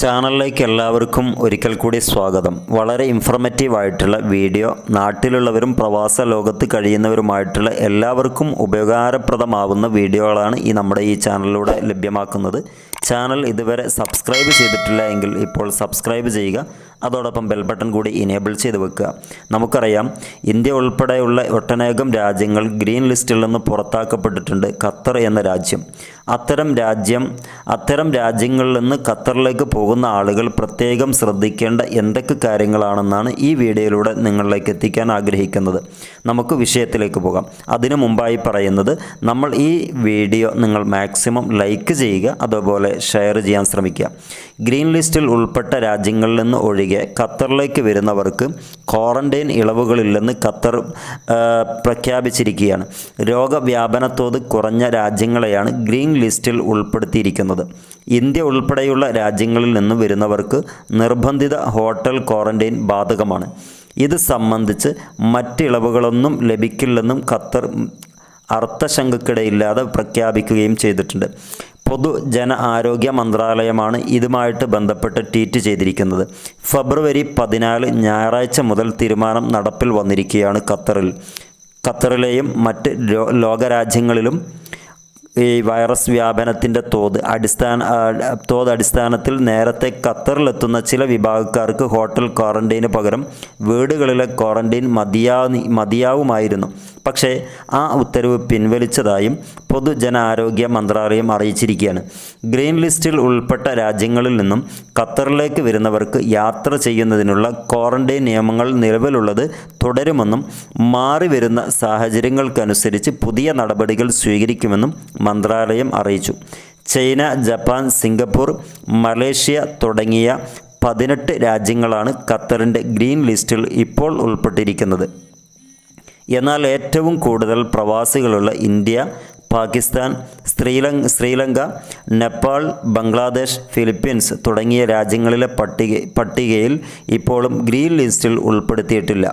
ചാനലിലേക്ക് എല്ലാവർക്കും ഒരിക്കൽ കൂടി സ്വാഗതം. വളരെ ഇൻഫർമേറ്റീവ് ആയിട്ടുള്ള വീഡിയോ നാട്ടിലുള്ളവരും പ്രവാസ ലോകത്ത് കഴിയുന്നവരുമായിട്ടുള്ള എല്ലാവർക്കും ഉപകാരപ്രദമാവുന്ന വീഡിയോകളാണ് ഈ നമ്മുടെ ഈ ചാനലിലൂടെ ലഭ്യമാക്കുന്നത്. ചാനൽ ഇതുവരെ സബ്സ്ക്രൈബ് ചെയ്തിട്ടില്ല എങ്കിൽ ഇപ്പോൾ സബ്സ്ക്രൈബ് ചെയ്യുക. അതോടൊപ്പം ബെൽ ബട്ടൺ കൂടി ഇനേബിൾ ചെയ്ത് വെക്കുക. നമുക്കറിയാം ഇന്ത്യ ഉൾപ്പെടെയുള്ള ഒട്ടനേകം രാജ്യങ്ങൾ ഗ്രീൻ ലിസ്റ്റിൽ നിന്ന് പുറത്താക്കപ്പെട്ടിട്ടുണ്ട് ഖത്തർ എന്ന രാജ്യം. അത്തരം രാജ്യം അത്തരം രാജ്യങ്ങളിൽ നിന്ന് ഖത്തറിലേക്ക് പോകുന്ന ആളുകൾ പ്രത്യേകം ശ്രദ്ധിക്കേണ്ട എന്തൊക്കെ കാര്യങ്ങളാണെന്നാണ് ഈ വീഡിയോയിലൂടെ നിങ്ങളിലേക്ക് എത്തിക്കാൻ ആഗ്രഹിക്കുന്നത്. നമുക്ക് വിഷയത്തിലേക്ക് പോകാം. അതിനു മുമ്പായി പറയുന്നത് നമ്മൾ ഈ വീഡിയോ നിങ്ങൾ മാക്സിമം ലൈക്ക് ചെയ്യുക അതുപോലെ ഷെയർ ചെയ്യാൻ ശ്രമിക്കുക. ഗ്രീൻ ലിസ്റ്റിൽ ഉൾപ്പെട്ട രാജ്യങ്ങളിൽ നിന്ന് ഒഴികെ ഖത്തറിലേക്ക് വരുന്നവർക്ക് ക്വാറന്റൈൻ ഇളവുകളില്ലെന്ന് ഖത്തർ പ്രഖ്യാപിച്ചിരിക്കുകയാണ്. രോഗവ്യാപനത്തോത് കുറഞ്ഞ രാജ്യങ്ങളെയാണ് ഗ്രീൻ ലിസ്റ്റിൽ ഉൾപ്പെടുത്തിയിരിക്കുന്നത്. ഇന്ത്യ ഉൾപ്പെടെയുള്ള രാജ്യങ്ങളിൽ നിന്ന് വരുന്നവർക്ക് നിർബന്ധിത ഹോട്ടൽ ക്വാറന്റൈൻ ബാധകമാണ്. ഇത് സംബന്ധിച്ച് മറ്റിളവുകളൊന്നും ലഭിക്കില്ലെന്നും ഖത്തർ അർത്ഥശങ്കക്കിടയില്ലാതെ പ്രഖ്യാപിക്കുകയും ചെയ്തിട്ടുണ്ട്. പൊതുജന ആരോഗ്യ മന്ത്രാലയമാണ് ഇതുമായിട്ട് ബന്ധപ്പെട്ട് ട്വീറ്റ് ചെയ്തിരിക്കുന്നത്. ഫെബ്രുവരി പതിനാല് ഞായറാഴ്ച മുതൽ തീരുമാനം നടപ്പിൽ വന്നിരിക്കുകയാണ് ഖത്തറിൽ. ഖത്തറിലെയും മറ്റ് ലോകരാജ്യങ്ങളിലും ഈ വൈറസ് വ്യാപനത്തിന്റെ തോത് അടിസ്ഥാന തോത് അടിസ്ഥാനത്തിൽ നേരത്തെ ഖത്തറിലെത്തുന്ന ചില വിഭാഗക്കാർക്ക് ഹോട്ടൽ ക്വാറന്റൈന് പകരം വീടുകളിലെ ക്വാറന്റൈൻ മതിയാ മതിയാവുമായിരുന്നു. പക്ഷേ ആ ഉത്തരവ് പിൻവലിച്ചതായും പൊതുജനാരോഗ്യ മന്ത്രാലയം അറിയിച്ചിരിക്കുകയാണ്. ഗ്രീൻ ലിസ്റ്റിൽ ഉൾപ്പെട്ട രാജ്യങ്ങളിൽ നിന്നും ഖത്തറിലേക്ക് വരുന്നവർക്ക് യാത്ര ചെയ്യുന്നതിനുള്ള ക്വാറന്റൈൻ നിയമങ്ങൾ നിലവിലുള്ളത് തുടരുമെന്നും മാറി വരുന്ന സാഹചര്യങ്ങൾക്കനുസരിച്ച് പുതിയ നടപടികൾ സ്വീകരിക്കുമെന്നും മന്ത്രാലയം അറിയിച്ചു. ചൈന ജപ്പാൻ സിംഗപ്പൂർ മലേഷ്യ തുടങ്ങിയ പതിനെട്ട് രാജ്യങ്ങളാണ് ഖത്തറിന്റെ ഗ്രീൻ ലിസ്റ്റിൽ ഇപ്പോൾ ഉൾപ്പെട്ടിരിക്കുന്നത്. എന്നാൽ ഏറ്റവും കൂടുതൽ പ്രവാസികളുള്ള ഇന്ത്യ പാകിസ്ഥാൻ ശ്രീലങ്ക ശ്രീലങ്ക നേപ്പാൾ ബംഗ്ലാദേശ് ഫിലിപ്പീൻസ് തുടങ്ങിയ രാജ്യങ്ങളിലെ പട്ടിക പട്ടികയിൽ ഇപ്പോഴും ഗ്രീൻ ലിസ്റ്റിൽ ഉൾപ്പെടുത്തിയിട്ടില്ല.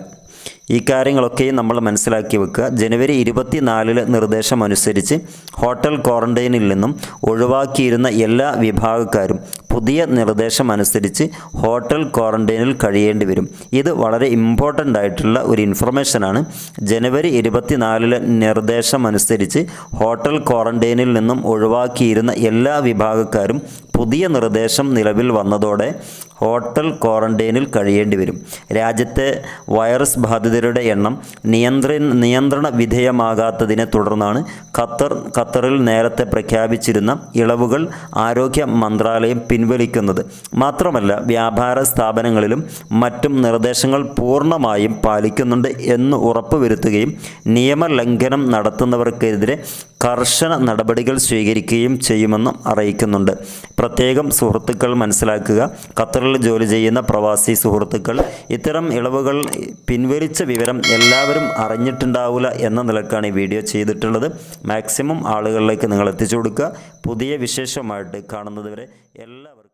ഈ കാര്യങ്ങളൊക്കെയും നമ്മൾ മനസ്സിലാക്കി വെക്കുക. ജനുവരി ഇരുപത്തിനാലിലെ നിർദ്ദേശം അനുസരിച്ച് ഹോട്ടൽ ക്വാറന്റൈനിൽ നിന്നും ഒഴിവാക്കിയിരുന്ന എല്ലാ വിഭാഗക്കാരും പുതിയ നിർദ്ദേശം അനുസരിച്ച് ഹോട്ടൽ ക്വാറന്റൈനിൽ കഴിയേണ്ടി വരും. ഇത് വളരെ ഇമ്പോർട്ടന്റ് ആയിട്ടുള്ള ഒരു ഇൻഫർമേഷനാണ് ജനുവരി ഇരുപത്തിനാലിലെ നിർദ്ദേശം അനുസരിച്ച് ഹോട്ടൽ ക്വാറന്റൈനിൽ നിന്നും ഒഴിവാക്കിയിരുന്ന എല്ലാ വിഭാഗക്കാരും പുതിയ നിർദ്ദേശം നിലവിൽ വന്നതോടെ ഹോട്ടൽ ക്വാറന്റൈനിൽ കഴിയേണ്ടി വരും. രാജ്യത്തെ വൈറസ് ബാധിതരുടെ എണ്ണം നിയന്ത്ര നിയന്ത്രണ വിധേയമാകാത്തതിനെ തുടർന്നാണ് ഖത്തർ ഖത്തറിൽ നേരത്തെ പ്രഖ്യാപിച്ചിരുന്ന ഇളവുകൾ ആരോഗ്യ മന്ത്രാലയം പിൻവലിക്കുന്നത്. മാത്രമല്ല വ്യാപാര സ്ഥാപനങ്ങളിലും മറ്റും നിർദ്ദേശങ്ങൾ പൂർണമായും പാലിക്കുന്നുണ്ട് എന്ന് ഉറപ്പുവരുത്തുകയും നിയമലംഘനം നടത്തുന്നവർക്കെതിരെ കർശന നടപടികൾ സ്വീകരിക്കുകയും ചെയ്യുമെന്നും അറിയിക്കുന്നുണ്ട്. പ്രത്യേകം സുഹൃത്തുക്കൾ മനസ്സിലാക്കുക. ഖത്തറിൽ ജോലി ചെയ്യുന്ന പ്രവാസി സുഹൃത്തുക്കൾ ഇത്തരം ഇളവുകൾ പിൻവലിച്ച വിവരം എല്ലാവരും അറിഞ്ഞിട്ടുണ്ടാവില്ല എന്ന നിലക്കാണ് ഈ വീഡിയോ ചെയ്തിട്ടുള്ളത്. മാക്സിമം ആളുകളിലേക്ക് നിങ്ങൾ എത്തിച്ചു കൊടുക്കുക. പുതിയ വിശേഷമായിട്ട് കാണുന്നതുവരെ എല്ലാവർക്കും